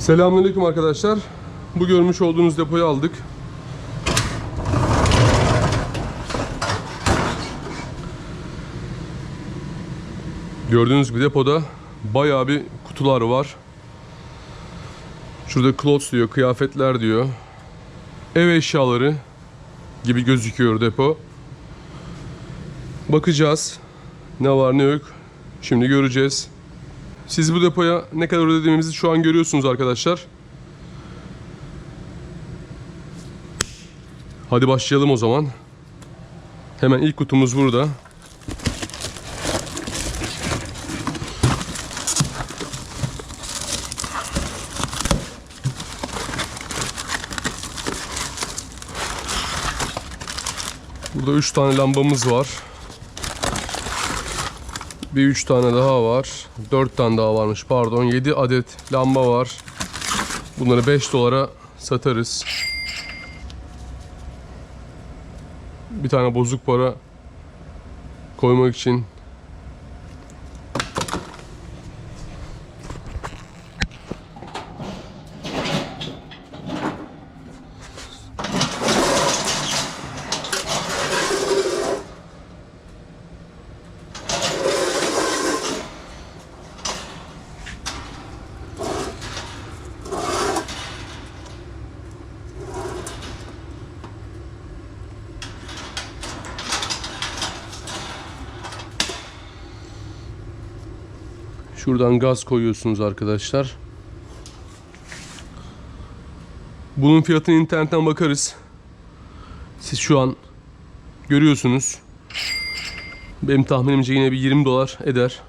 Selamünaleyküm arkadaşlar. Bu görmüş olduğunuz depoyu aldık. Gördüğünüz gibi depoda bayağı bir kutular var. Şurada clothes diyor, kıyafetler diyor. Ev eşyaları gibi gözüküyor depo. Bakacağız. Ne var ne yok. Şimdi göreceğiz. Siz bu depoya ne kadar ödediğimizi şu an görüyorsunuz arkadaşlar. Hadi başlayalım o zaman. Hemen ilk kutumuz burada. Burada 3 tane lambamız var. Bir 3 tane daha var. 4 tane daha varmış pardon. 7 adet lamba var. Bunları 5 dolara satarız. Bir tane bozuk para koymak için Şuradan gaz koyuyorsunuz arkadaşlar. Bunun fiyatını internetten bakarız. Siz şu an görüyorsunuz. Benim tahminimce yine bir 20 dolar eder.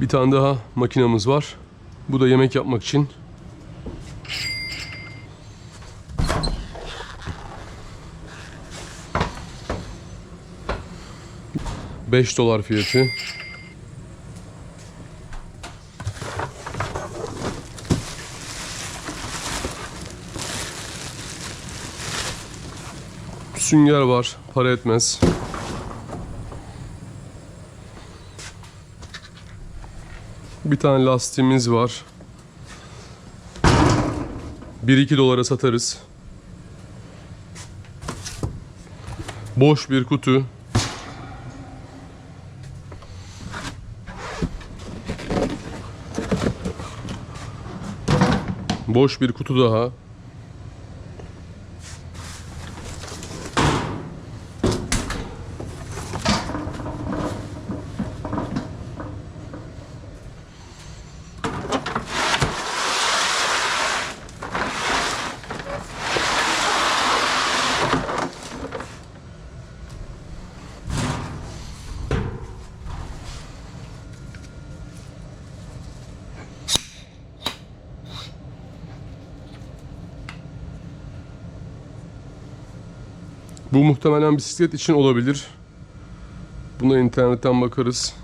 Bir tane daha makinamız var. Bu da yemek yapmak için. Beş dolar fiyatı. Sünger var. Para etmez. Bir tane lastiğimiz var. 1-2 dolara satarız. Boş bir kutu. Boş bir kutu daha. Bu muhtemelen bisiklet için olabilir. Buna internetten bakarız.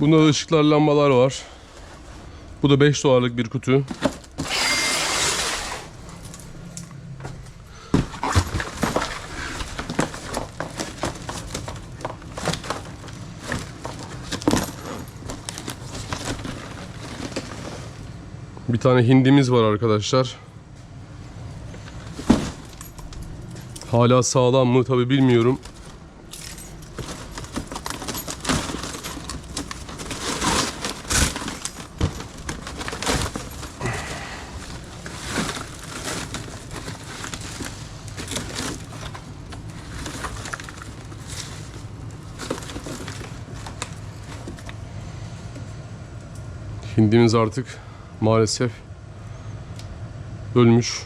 Bunda da ışıklar lambalar var. Bu da 5 dolarlık bir kutu. Bir tane hindimiz var arkadaşlar. Hala sağlam mı tabi bilmiyorum. Hindimiz artık maalesef ölmüş.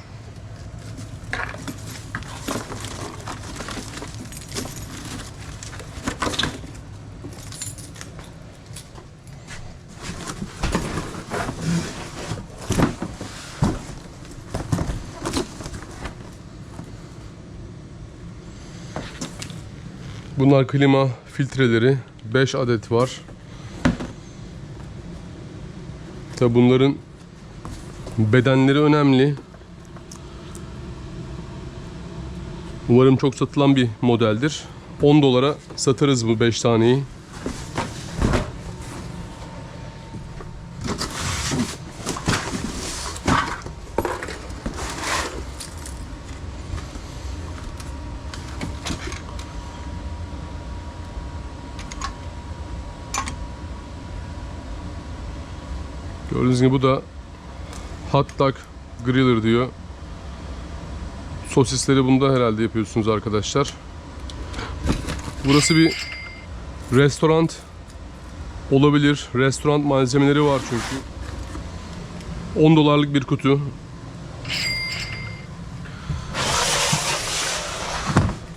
Bunlar klima filtreleri 5 adet var. Tabi bunların bedenleri önemli. Umarım çok satılan bir modeldir. 10 dolara satarız bu 5 taneyi. Gördüğünüz gibi bu da hot dog griller diyor. Sosisleri bunda herhalde yapıyorsunuz arkadaşlar. Burası bir restoran olabilir. Restoran malzemeleri var çünkü. 10 dolarlık bir kutu.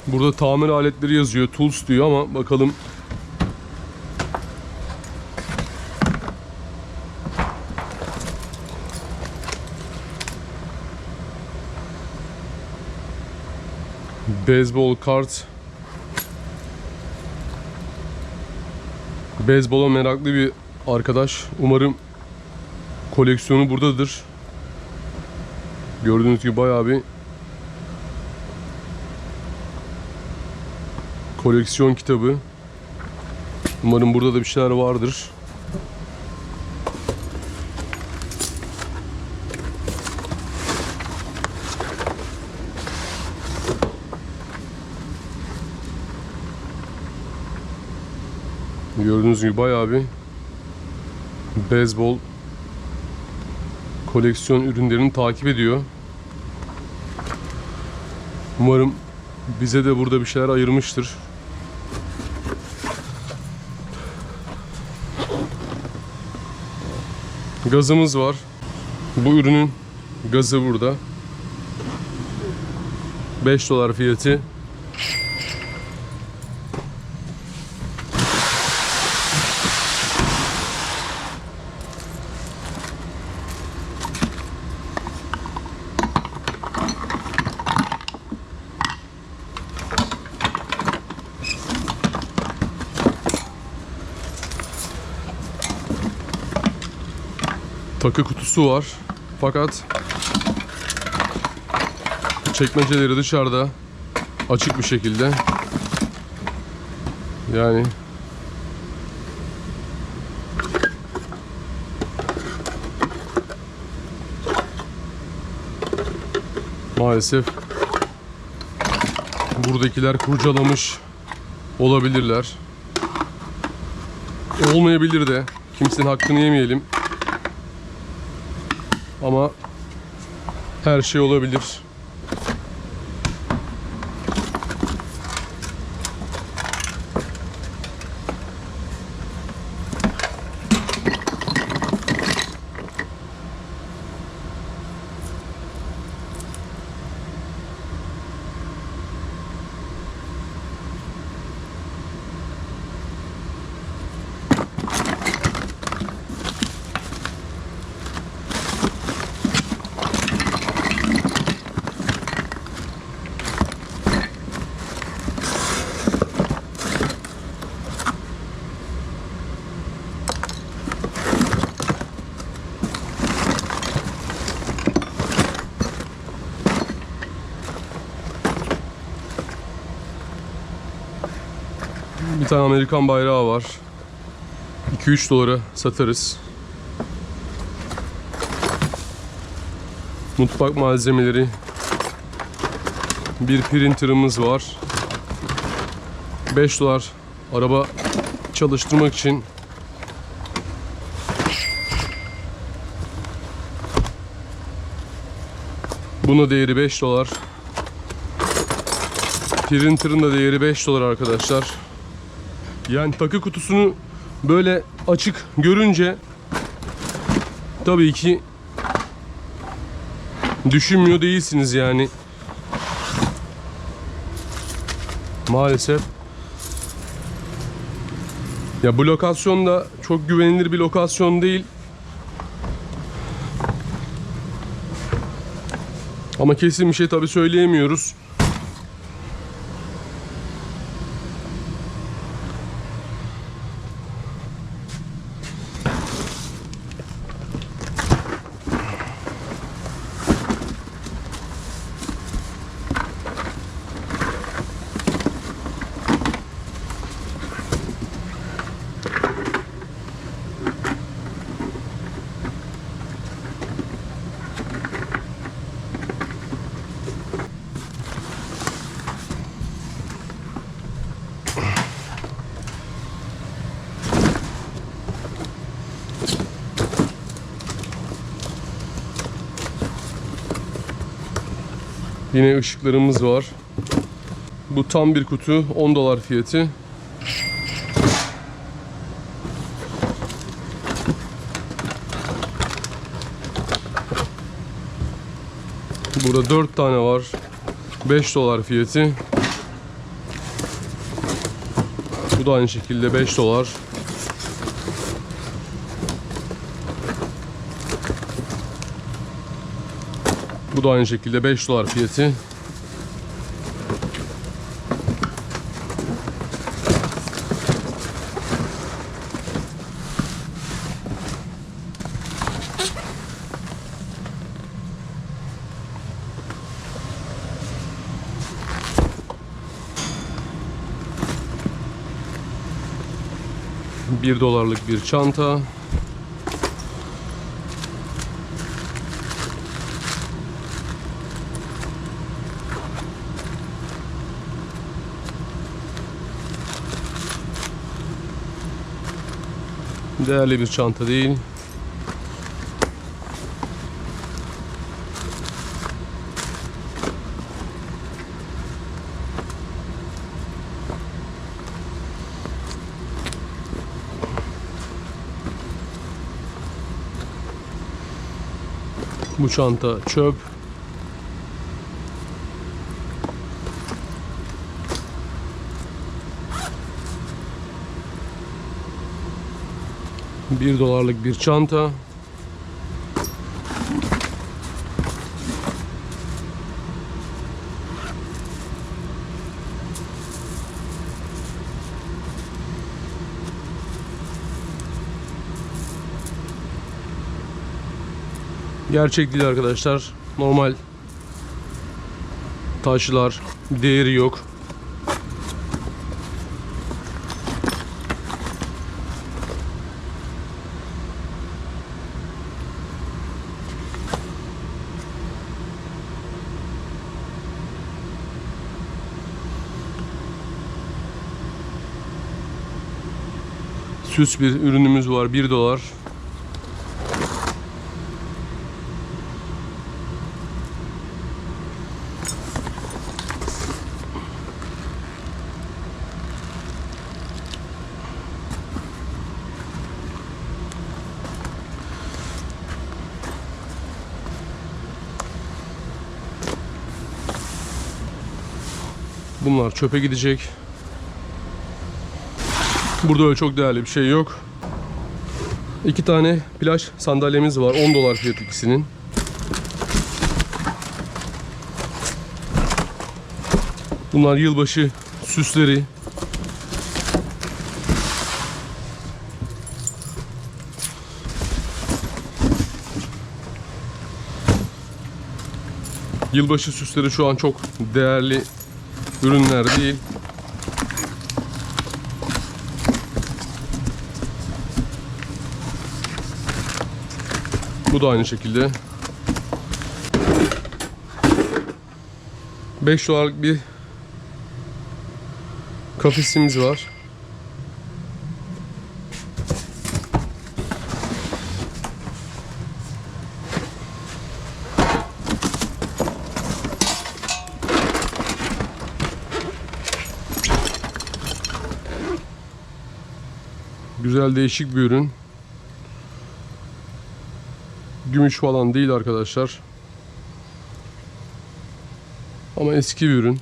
Burada tamir aletleri yazıyor. Tools diyor ama bakalım Beyzbol kart. Beyzbola meraklı bir arkadaş. Umarım koleksiyonu buradadır. Gördüğünüz gibi bayağı bir koleksiyon kitabı. Umarım burada da bir şeyler vardır. Gördüğünüz gibi bayağı bir beyzbol koleksiyon ürünlerini takip ediyor. Umarım bize de burada bir şeyler ayırmıştır. Gazımız var. Bu ürünün gazı burada. 5 dolar fiyatı. Takı kutusu var. Fakat çekmeceleri dışarıda açık bir şekilde. Yani maalesef buradakiler kurcalamış olabilirler. Olmayabilir de. Kimsenin hakkını yemeyelim. Ama her şey olabilir. Tane Amerikan bayrağı var. 2-3 dolara satarız. Mutfak malzemeleri. Bir printer'ımız var. 5 dolar araba çalıştırmak için Buna değeri 5 dolar. Printer'ın da değeri 5 dolar arkadaşlar. Yani takı kutusunu böyle açık görünce tabii ki düşünmüyor değilsiniz yani. Maalesef. Ya bu lokasyon da çok güvenilir bir lokasyon değil. Ama kesin bir şey tabii söyleyemiyoruz. Yine ışıklarımız var. Bu tam bir kutu 10 dolar fiyatı. Burada 4 tane var. 5 dolar fiyatı. Bu da aynı şekilde 5 dolar. Bu da aynı şekilde 5 dolar fiyatı. Bir dolarlık bir çanta. Değerli bir çanta değil. Bu çanta çöp. Bir dolarlık bir çanta. Gerçek değil arkadaşlar. Normal taşlar. Değeri yok. Süs bir ürünümüz var. 1 dolar. Bunlar çöpe gidecek. Burada öyle çok değerli bir şey yok. İki tane plaj sandalyemiz var. 10 dolar fiyat ikisinin. Bunlar yılbaşı süsleri. Yılbaşı süsleri şu an çok değerli ürünler değil. Bu da aynı şekilde. 5 dolarlık bir kafesimiz var. Güzel değişik bir ürün. Gümüş falan değil arkadaşlar. Ama eski bir ürün.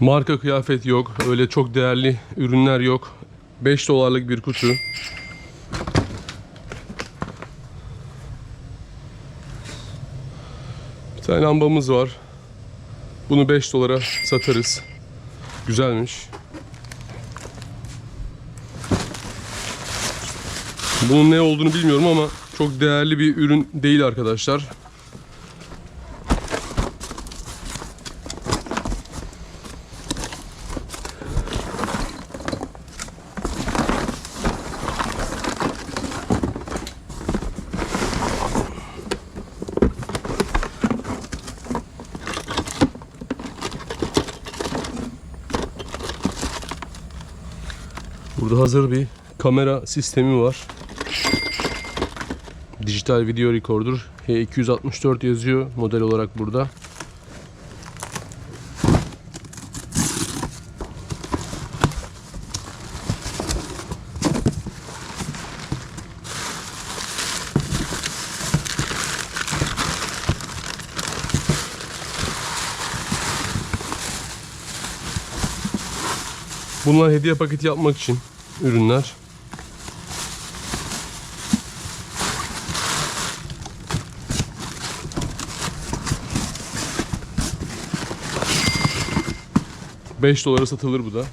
Marka kıyafet yok. Öyle çok değerli ürünler yok. 5 dolarlık bir kutu. Bir tane lambamız var. Bunu 5 dolara satarız. Güzelmiş. Bunun ne olduğunu bilmiyorum ama çok değerli bir ürün değil arkadaşlar. Burada hazır bir kamera sistemi var. Dijital video recorder. H264 yazıyor model olarak burada. Bunlar hediye paketi yapmak için ürünler. Beş dolara satılır bu da.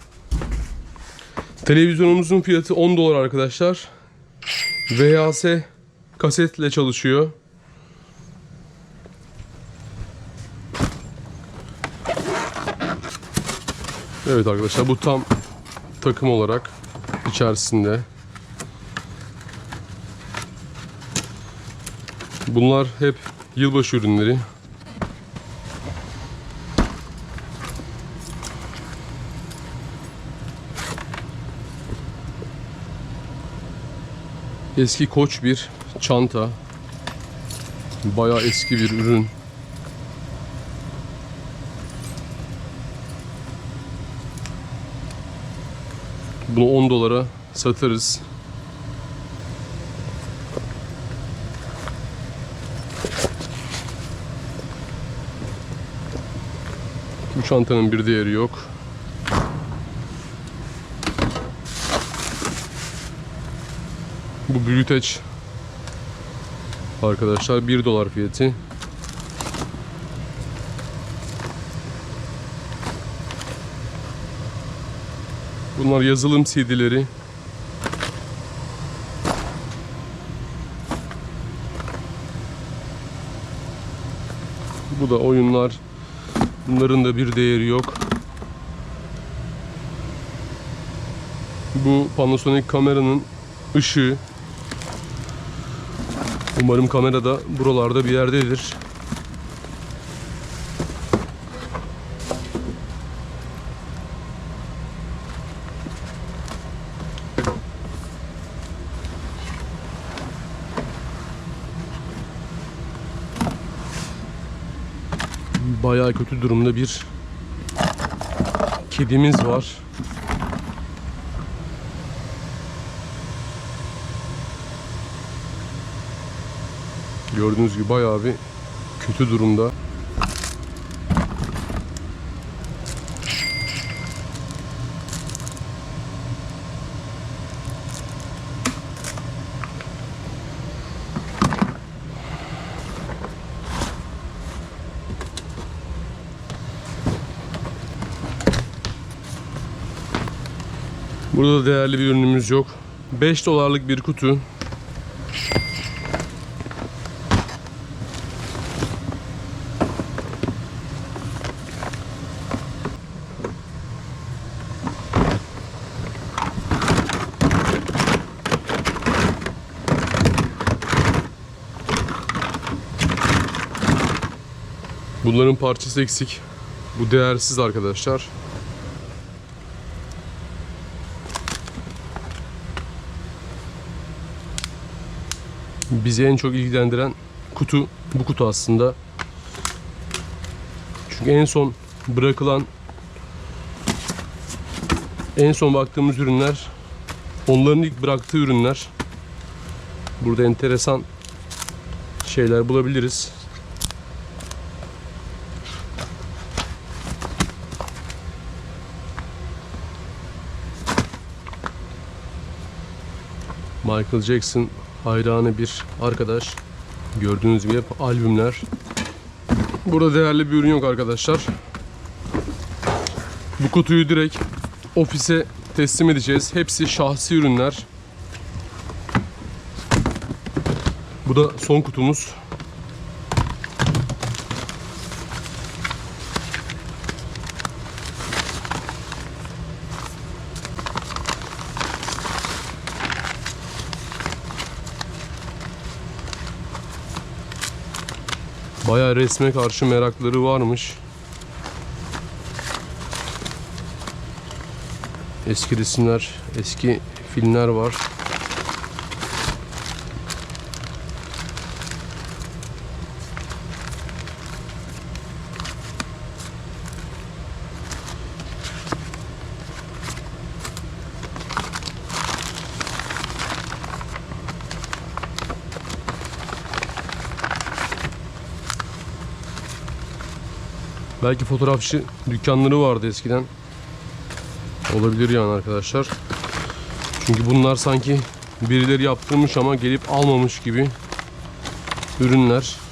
Televizyonumuzun fiyatı 10 dolar arkadaşlar. VHS kasetle çalışıyor. Evet arkadaşlar bu tam takım olarak içerisinde. Bunlar hep yılbaşı ürünleri. Eski koç bir çanta. Bayağı eski bir ürün. Bunu 10 dolara satarız. Bu çantanın bir değeri yok. Bu büyüteç arkadaşlar 1 dolar fiyatı. Bunlar yazılım CD'leri. Bu da oyunlar. Bunların da bir değeri yok. Bu Panasonic kameranın ışığı. Umarım kamera da buralarda bir yerdedir. Bayağı kötü durumda bir kedimiz var. Gördüğünüz gibi bayağı bir kötü durumda. Burada da değerli bir ürünümüz yok. 5 dolarlık bir kutu. Bunların parçası eksik. Bu değersiz arkadaşlar. Bizi en çok ilgilendiren kutu bu kutu aslında. Çünkü en son bırakılan en son baktığımız ürünler onların ilk bıraktığı ürünler. Burada enteresan şeyler bulabiliriz. Michael Jackson hayranı bir arkadaş. Gördüğünüz gibi hep albümler. Burada değerli bir ürün yok arkadaşlar. Bu kutuyu direkt ofise teslim edeceğiz. Hepsi şahsi ürünler. Bu da son kutumuz. Bayağı resme karşı merakları varmış. Eski resimler, eski filmler var. Belki fotoğrafçı dükkanları vardı eskiden. Olabilir yani arkadaşlar. Çünkü bunlar sanki birileri yaptırmış ama gelip almamış gibi ürünler.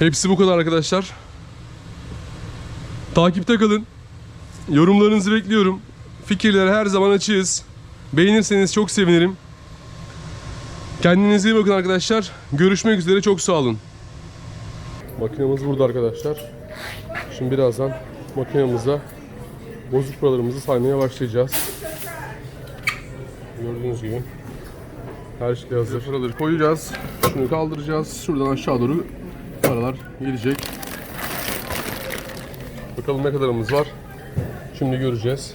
Hepsi bu kadar arkadaşlar. Takipte kalın. Yorumlarınızı bekliyorum. Fikirlere her zaman açığız. Beğenirseniz çok sevinirim. Kendinize iyi bakın arkadaşlar. Görüşmek üzere. Çok sağ olun. Makinemiz burada arkadaşlar. Şimdi birazdan makinemize bozuk paralarımızı saymaya başlayacağız. Gördüğünüz gibi her şey hazır. Paraları koyacağız. Şunu kaldıracağız. Şuradan aşağı doğru gelecek. Bakalım ne kadarımız var. Şimdi göreceğiz.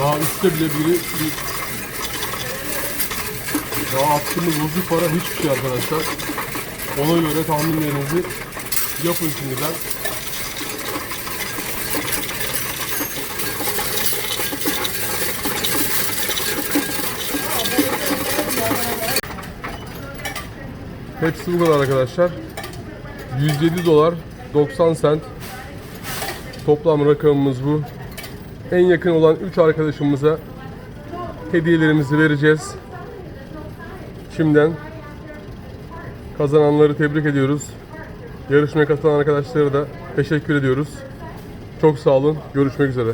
Daha üstte bile biri bir daha attığımız bozuk para hiçbir şey arkadaşlar. Ona göre tahminlerinizi yapın şimdiden. Hepsi bu kadar arkadaşlar. 107 dolar 90 sent. Toplam rakamımız bu. En yakın olan 3 arkadaşımıza hediyelerimizi vereceğiz. Şimdiden kazananları tebrik ediyoruz. Yarışmaya katılan arkadaşlara da teşekkür ediyoruz. Çok sağ olun. Görüşmek üzere.